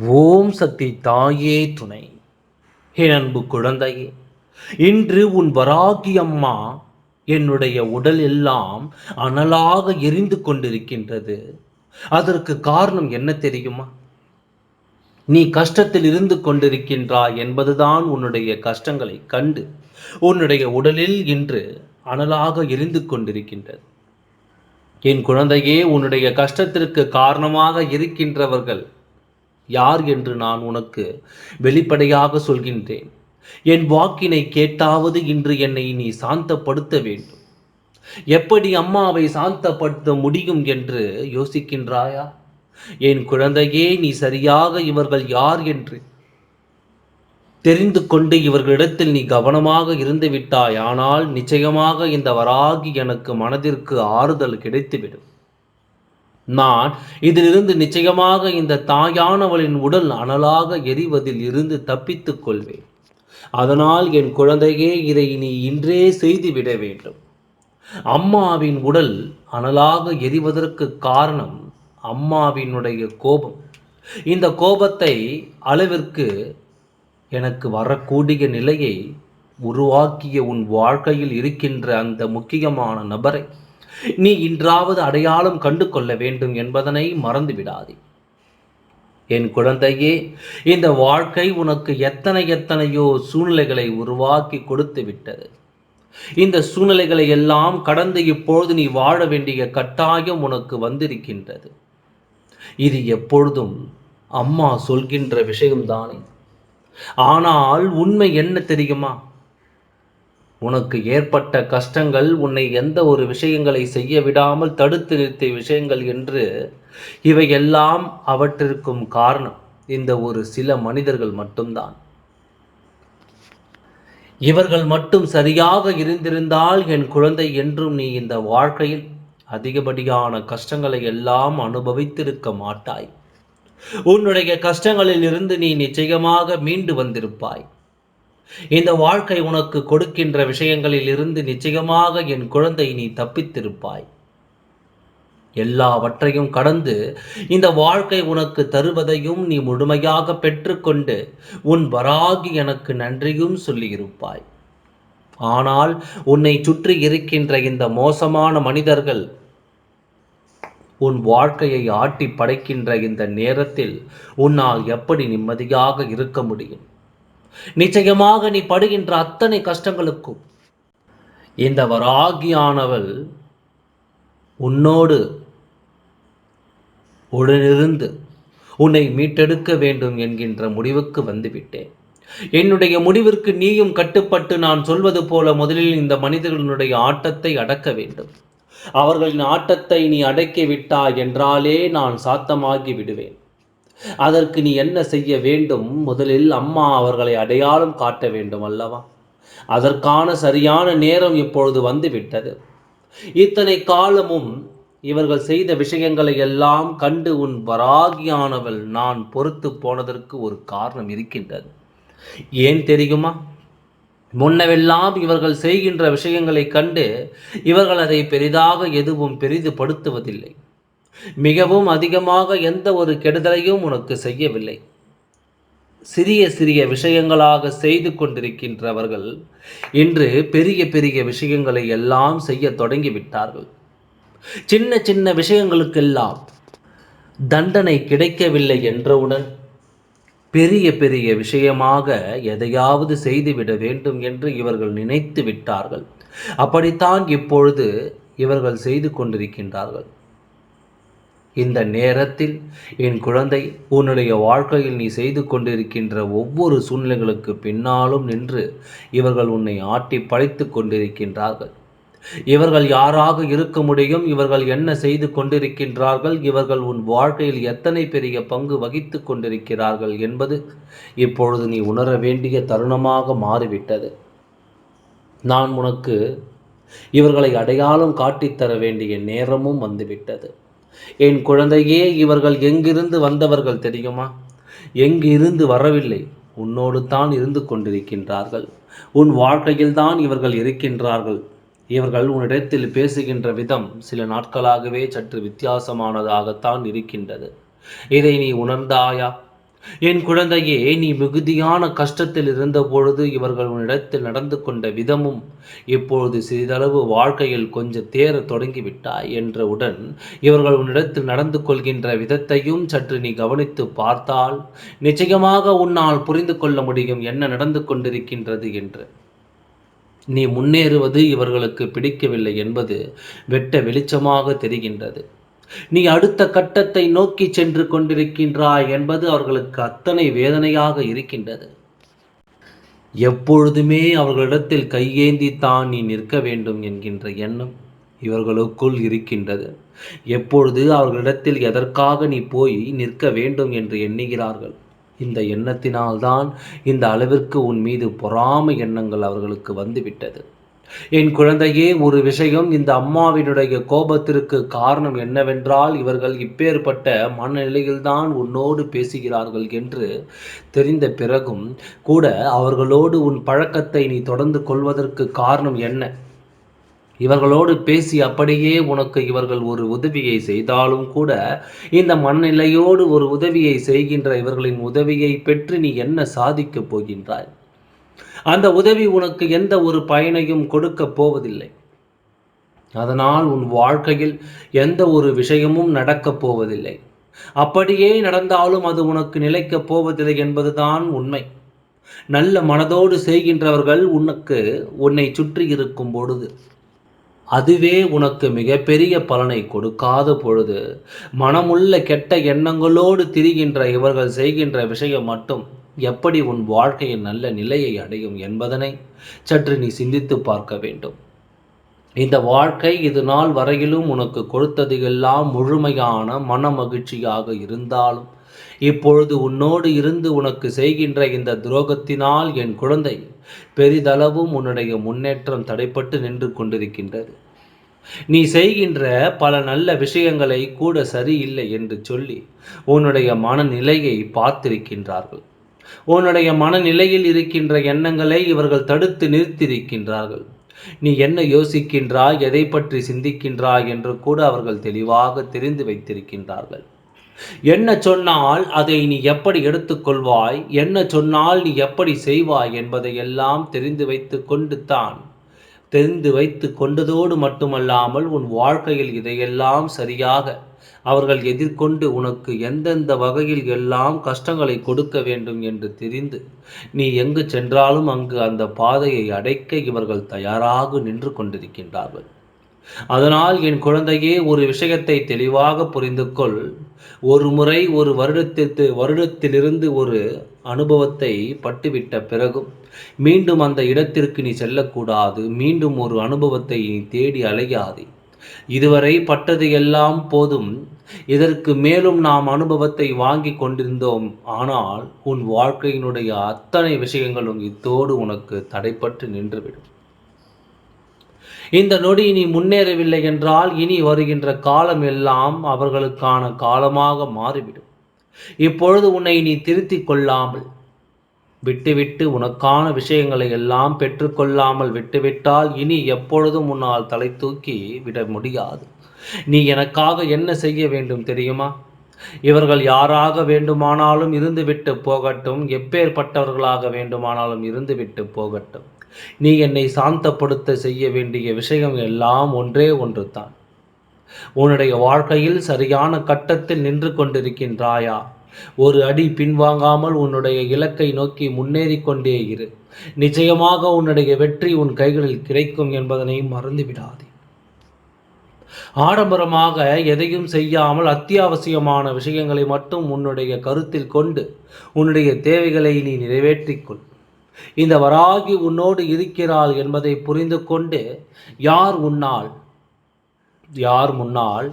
ஓம் சக்தி தாயே துணை. என் அன்பு குழந்தையே இன்று உன் வராகி அம்மா என்னுடைய உடல் எல்லாம் அனலாக எரிந்து கொண்டிருக்கின்றது. அதற்கு காரணம் என்ன தெரியுமா? நீ கஷ்டத்தில் இருந்து கொண்டிருக்கின்றாய் என்பதுதான் உன்னுடைய கஷ்டங்களை கண்டு உன்னுடைய உடலில் இன்று அனலாக எரிந்து கொண்டிருக்கின்றது. என் குழந்தையே உன்னுடைய கஷ்டத்திற்கு காரணமாக இருக்கின்றவர்கள் யார் என்று நான் உனக்கு வெளிப்படையாக சொல்கின்றேன். என் வாக்கினை கேட்டாவது இன்று என்னை நீ சாந்தப்படுத்த வேண்டும். எப்படி அம்மாவை சாந்தப்படுத்த முடியும் என்று யோசிக்கின்றாயா? என் குழந்தையே நீ சரியாக இவர்கள் யார் என்று. தெரிந்து கொண்டு இவர்களிடத்தில் நீ கவனமாக இருந்துவிட்டாய் ஆனால் நிச்சயமாக இந்த வராகி எனக்கு மனதிற்கு ஆறுதல் கிடைத்துவிடும். நான் இதிலிருந்து நிச்சயமாக இந்த தாயானவளின் உடல் அனலாக எரிவதில் இருந்து தப்பித்துக் கொள்வேன். அதனால் என் குழந்தையே இதை நீ இன்றே செய்துவிட வேண்டும். அம்மாவின் உடல் அனலாக எரிவதற்கு காரணம் அம்மாவினுடைய கோபம். இந்த கோபத்தை அளவிற்கு எனக்கு வரக்கூடிய நிலையை உருவாக்கிய உன் வாழ்க்கையில் இருக்கின்ற அந்த முக்கியமான நபரை நீ இன்றாவது அடையாளம் கண்டு கொள்ள வேண்டும் என்பதனை மறந்துவிடாதே. என் குழந்தையே இந்த வாழ்க்கை உனக்கு எத்தனை எத்தனையோ சூழ்நிலைகளை உருவாக்கி கொடுத்து விட்டது. இந்த சூழ்நிலைகளை எல்லாம் கடந்து இப்பொழுது நீ வாழ வேண்டிய கட்டாயம் உனக்கு வந்திருக்கின்றது. இது எப்பொழுதும் அம்மா சொல்கின்ற விஷயம்தானே. ஆனால் உண்மை என்ன தெரியுமா? உனக்கு ஏற்பட்ட கஷ்டங்கள் உன்னை எந்த ஒரு விஷயங்களை செய்ய விடாமல் தடுத்து நிறுத்திய விஷயங்கள் என்று இவையெல்லாம் அவற்றிற்கும் காரணம் இந்த ஒரு சில மனிதர்கள் மட்டும்தான். இவர்கள் மட்டும் சரியாக இருந்திருந்தால் என் குழந்தை என்றும் நீ இந்த வாழ்க்கையில் அதிகப்படியான கஷ்டங்களை எல்லாம் அனுபவித்திருக்க மாட்டாய். உன்னுடைய கஷ்டங்களில் இருந்து நீ நிச்சயமாக மீண்டு வந்திருப்பாய். இந்த வாழ்க்கை உனக்கு கொடுக்கின்ற விஷயங்களில் இருந்து நிச்சயமாக என் குழந்தை நீ தப்பித்திருப்பாய். எல்லாவற்றையும் கடந்து இந்த வாழ்க்கை உனக்கு தருவதையும் நீ முழுமையாக பெற்றுக்கொண்டு உன் வராகி எனக்கு நன்றியும் சொல்லியிருப்பாய். ஆனால் உன்னை சுற்றி இருக்கின்ற இந்த மோசமான மனிதர்கள் உன் வாழ்க்கையை ஆட்டி படைக்கின்ற இந்த நேரத்தில் உன்னால் எப்படி நிம்மதியாக இருக்க முடியும்? நிச்சயமாக நீ படுகின்ற அத்தனை கஷ்டங்களுக்கும். இந்த வராகியானவள் உன்னோடு உடனிருந்து உன்னை மீட்டெடுக்க வேண்டும் என்கின்ற முடிவுக்கு வந்துவிட்டேன். என்னுடைய முடிவிற்கு நீயும் கட்டுப்பட்டு நான் சொல்வது போல முதலில் இந்த மனிதர்களுடைய ஆட்டத்தை அடக்க வேண்டும். அவர்களின் ஆட்டத்தை நீ அடக்கி விட்டாய் என்றாலே நான் சாத்தமாகி விடுவேன். அதற்கு நீ என்ன செய்ய வேண்டும்? முதலில் அம்மா அவர்களை அடையாளம் காட்ட வேண்டும் அல்லவா? அதற்கான சரியான நேரம் இப்பொழுது வந்துவிட்டது. இத்தனை காலமும் இவர்கள் செய்த விஷயங்களை எல்லாம் கண்டு உன் வராகியானவள் நான் பொறுத்து போனதற்கு ஒரு காரணம் இருக்கின்றது. ஏன் தெரியுமா? முன்னவெல்லாம் இவர்கள் செய்கின்ற விஷயங்களை கண்டு இவர்கள் அதை பெரிதாக எதுவும் பெரிதுபடுத்துவதில்லை. மிகவும் அதிகமாக எந்த ஒரு கெடுதலையும் உனக்கு செய்யவில்லை. சிறிய சிறிய விஷயங்களாக செய்து கொண்டிருக்கின்றவர்கள் இன்று பெரிய பெரிய விஷயங்களை எல்லாம் செய்ய தொடங்கிவிட்டார்கள். சின்ன சின்ன விஷயங்களுக்கெல்லாம் தண்டனை கிடைக்கவில்லை என்றவுடன் பெரிய பெரிய விஷயமாக எதையாவது செய்துவிட வேண்டும் என்று இவர்கள் நினைத்து விட்டார்கள் அப்படித்தான் இப்பொழுது இவர்கள் செய்து கொண்டிருக்கின்றார்கள். இந்த நேரத்தில் என் குழந்தை உன்னுடைய வாழ்க்கையில் நீ செய்து கொண்டிருக்கின்ற ஒவ்வொரு சூழ்நிலைகளுக்கு பின்னாலும் நின்று இவர்கள் உன்னை ஆட்டி பழித்து கொண்டிருக்கின்றார்கள். இவர்கள் யாராக இருக்க முடியும்? இவர்கள் என்ன செய்து கொண்டிருக்கின்றார்கள்? இவர்கள் உன் வாழ்க்கையில் எத்தனை பெரிய பங்கு வகித்து கொண்டிருக்கிறார்கள் என்பது இப்பொழுது நீ உணர வேண்டிய தருணமாக மாறிவிட்டது. நான் உனக்கு இவர்களை அடையாளம் காட்டித்தர வேண்டிய நேரமும் வந்துவிட்டது. என் குழந்தையே இவர்கள் எங்கிருந்து வந்தவர்கள் தெரியுமா? எங்கிருந்து வரவில்லை? உன்னோடு தான் இருந்து கொண்டிருக்கின்றார்கள். உன் வாழ்க்கையில் தான் இவர்கள் இருக்கின்றார்கள். இவர்கள் உன்னிடத்தில் பேசுகின்ற விதம் சில நாட்களாகவே சற்று வித்தியாசமானதாகத்தான் இருக்கின்றது. இதை நீ உணர்ந்தாயா? என் குழந்தையே நீ மிகுதியான கஷ்டத்தில் இருந்தபொழுது இவர்கள் உன்னிடத்தில் நடந்து கொண்ட விதமும் இப்பொழுது சிறிதளவு வாழ்க்கையில் கொஞ்சம் தேர தொடங்கிவிட்டாய் என்றவுடன் இவர்கள் உன்னிடத்தில் நடந்து கொள்கின்ற விதத்தையும் சற்று நீ கவனித்து பார்த்தால் நிச்சயமாக உன்னால் புரிந்து கொள்ள முடியும் என்ன நடந்து கொண்டிருக்கின்றது என்று. நீ முன்னேறுவது இவர்களுக்கு பிடிக்கவில்லை என்பது வெட்ட வெளிச்சமாக தெரிகின்றது. நீ அடுத்த கட்டத்தை நோக்கி சென்று கொண்டிருக்கின்றாய் என்பது அவர்களுக்கு அத்தனை வேதனையாக இருக்கின்றது. எப்பொழுதுமே அவர்களிடத்தில் கையேந்தி தான் நீ நிற்க வேண்டும் என்கின்ற எண்ணம் இவர்களுக்குள் இருக்கின்றது. எப்பொழுது அவர்களிடத்தில் எதற்காக நீ போய் நிற்க வேண்டும் என்று எண்ணுகிறார்கள்? இந்த எண்ணத்தினால்தான் இந்த அளவிற்கு உன் மீது பொறாமை எண்ணங்கள் அவர்களுக்கு வந்துவிட்டது. என் குழந்தையே ஒரு விஷயம் இந்த அம்மாவினுடைய கோபத்திற்கு காரணம் என்னவென்றால் இவர்கள் இப்பேற்பட்ட மனநிலையில்தான் உன்னோடு பேசுகிறார்கள் என்று தெரிந்த பிறகும் கூட அவர்களோடு உன் பழக்கத்தை நீ தொடர்ந்து கொள்வதற்கு காரணம் என்ன? இவர்களோடு பேசி அப்படியே உனக்கு இவர்கள் ஒரு உதவியை செய்தாலும் கூட இந்த மனநிலையோடு ஒரு உதவியை செய்கின்ற இவர்களின் உதவியை பெற்று நீ என்ன சாதிக்கப் போகின்றாய்? அந்த உதவி உனக்கு எந்த ஒரு பயனையும் கொடுக்க போவதில்லை. அதனால் உன் வாழ்க்கையில் எந்த ஒரு விஷயமும் நடக்கப் போவதில்லை. அப்படியே நடந்தாலும் அது உனக்கு நிலைக்கப் போவதில்லை என்பதுதான் உண்மை. நல்ல மனதோடு செய்கின்றவர்கள் உனக்கு உன்னை சுற்றி இருக்கும் பொழுது அதுவே உனக்கு மிகப்பெரிய பலனை கொடுக்காத பொழுது மனமுள்ள கெட்ட எண்ணங்களோடு திரிகின்ற இவர்கள் செய்கின்ற விஷயம் மட்டும் எப்படி உன் வாழ்க்கையின் நல்ல நிலையை அடையும் என்பதனை சற்று நீ சிந்தித்து பார்க்க வேண்டும். இந்த வாழ்க்கை இது நாள் வரையிலும் உனக்கு கொடுத்தது எல்லாம் முழுமையான மன மகிழ்ச்சியாக இருந்தாலும் இப்பொழுது உன்னோடு இருந்து உனக்கு செய்கின்ற இந்த துரோகத்தினால் என் குழந்தை பெரிதளவும் உன்னுடைய முன்னேற்றம் தடைப்பட்டு நின்று கொண்டிருக்கின்றது. நீ செய்கின்ற பல நல்ல விஷயங்களை கூட சரியில்லை என்று சொல்லி உன்னுடைய மனநிலையை பார்த்திருக்கின்றார்கள். உன்னுடைய மனநிலையில் இருக்கின்ற எண்ணங்களை இவர்கள் தடுத்து நிறுத்தியிருக்கின்றார்கள். நீ என்ன யோசிக்கின்றாய் எதை பற்றி சிந்திக்கின்றாய் என்று கூட அவர்கள் தெளிவாக தெரிந்து வைத்திருக்கின்றார்கள். என்ன சொன்னால் அதை நீ எப்படி எடுத்துக்கொள்வாய் என்ன சொன்னால் நீ எப்படி செய்வாய் என்பதை எல்லாம் தெரிந்து வைத்து கொண்டு தான் தெரிந்து வைத்து கொண்டதோடு மட்டுமல்லாமல் உன் வாழ்க்கையில் இதையெல்லாம் சரியாக அவர்கள் எதிர்கொண்டு உனக்கு எந்தெந்த வகையில் எல்லாம் கஷ்டங்களை கொடுக்க வேண்டும் என்று தெரிந்து நீ எங்கு சென்றாலும் அங்கு அந்த பாதையை அடைக்க இவர்கள் தயாராக நின்று கொண்டிருக்கின்றார்கள். அதனால் என் குழந்தையே ஒரு விஷயத்தை தெளிவாக புரிந்து கொள் ஒரு முறை ஒரு வருடத்திற்கு வருடத்திலிருந்து ஒரு அனுபவத்தை பட்டுவிட்ட பிறகும் மீண்டும் அந்த இடத்திற்கு நீ செல்லக்கூடாது. மீண்டும் ஒரு அனுபவத்தை நீ தேடி அலையாதே. இதுவரை பட்டது எல்லாம் போதும். இதற்கு மேலும் நாம் அனுபவத்தை வாங்கி கொண்டிருந்தோம். ஆனால் உன் வாழ்க்கையினுடைய அத்தனை விஷயங்களும் இத்தோடு உனக்கு தடைப்பட்டு நின்றுவிடும். இந்த நொடி நீ முன்னேறவில்லை என்றால் இனி வருகின்ற காலம் எல்லாம் அவர்களுக்கான காலமாக மாறிவிடும். இப்பொழுது உன்னை நீ திருத்திக் கொள்ளாமல் விட்டுவிட்டு உனக்கான விஷயங்களை எல்லாம் பெற்றுக்கொள்ளாமல் விட்டுவிட்டால் இனி எப்பொழுதும் உன்னால் தலை தூக்கி விட முடியாது. நீ எனக்காக என்ன செய்ய வேண்டும் தெரியுமா? இவர்கள் யாராக வேண்டுமானாலும் இருந்துவிட்டு போகட்டும் எப்பேற்பட்டவர்களாக வேண்டுமானாலும் இருந்துவிட்டு போகட்டும். நீ என்னை சாந்தப்படுத்த செய்ய வேண்டிய விஷயம் எல்லாம் ஒன்றே ஒன்று தான் உன்னுடைய வாழ்க்கையில் சரியான கட்டத்தில் நின்று கொண்டிருக்கின்றாயா? ஒரு அடி பின்வாங்காமல் உன்னுடைய இலக்கை நோக்கி முன்னேறி கொண்டே இரு. நிச்சயமாக உன்னுடைய வெற்றி உன் கைகளில் கிடைக்கும் என்பதனை மறந்துவிடாதே ஆடம்பரமாக எதையும் செய்யாமல் அத்தியாவசியமான விஷயங்களை மட்டும் உன்னுடைய கருத்தில் கொண்டு உன்னுடைய தேவைகளை நீ நிறைவேற்றிக்கொள் இந்த வராகி உன்னோடு இருக்கிறாள் என்பதை புரிந்து கொண்டு யார் உன்னால்? யார் முன்னால்?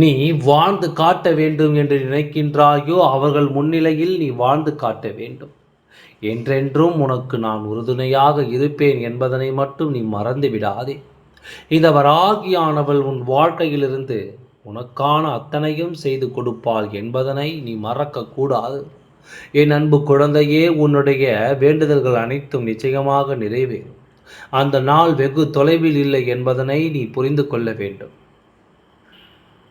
நீ வாழ்ந்து காட்ட வேண்டும் என்று நினைக்கின்றாயோ அவர்கள் முன்னிலையில் நீ வாழ்ந்து காட்ட வேண்டும். என்றென்றும் உனக்கு நான் உறுதுணையாக இருப்பேன் என்பதனை மட்டும் நீ மறந்து விடாதே. இந்த வராகியானவள் உன் வாழ்க்கையிலிருந்து உனக்கான அத்தனையும் செய்து கொடுப்பாள் என்பதனை நீ மறக்கக்கூடாது. என் அன்பு குழந்தையே உன்னுடைய வேண்டுதல்கள் அனைத்தும் நிச்சயமாக நிறைவேறும். அந்த நாள் வெகு தொலைவில் இல்லை என்பதனை நீ புரிந்து கொள்ள வேண்டும்.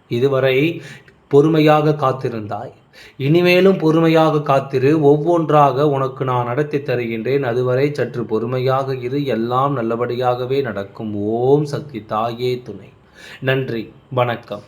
இதுவரை பொறுமையாக காத்திருந்தாய். இனிமேலும் பொறுமையாக காத்திரு. ஒவ்வொன்றாக உனக்கு நான் நடத்தி தருகின்றேன். அதுவரை சற்று பொறுமையாக இரு. எல்லாம் நல்லபடியாகவே நடக்கும். ஓம் சக்தி தாயே துணை. நன்றி. வணக்கம்.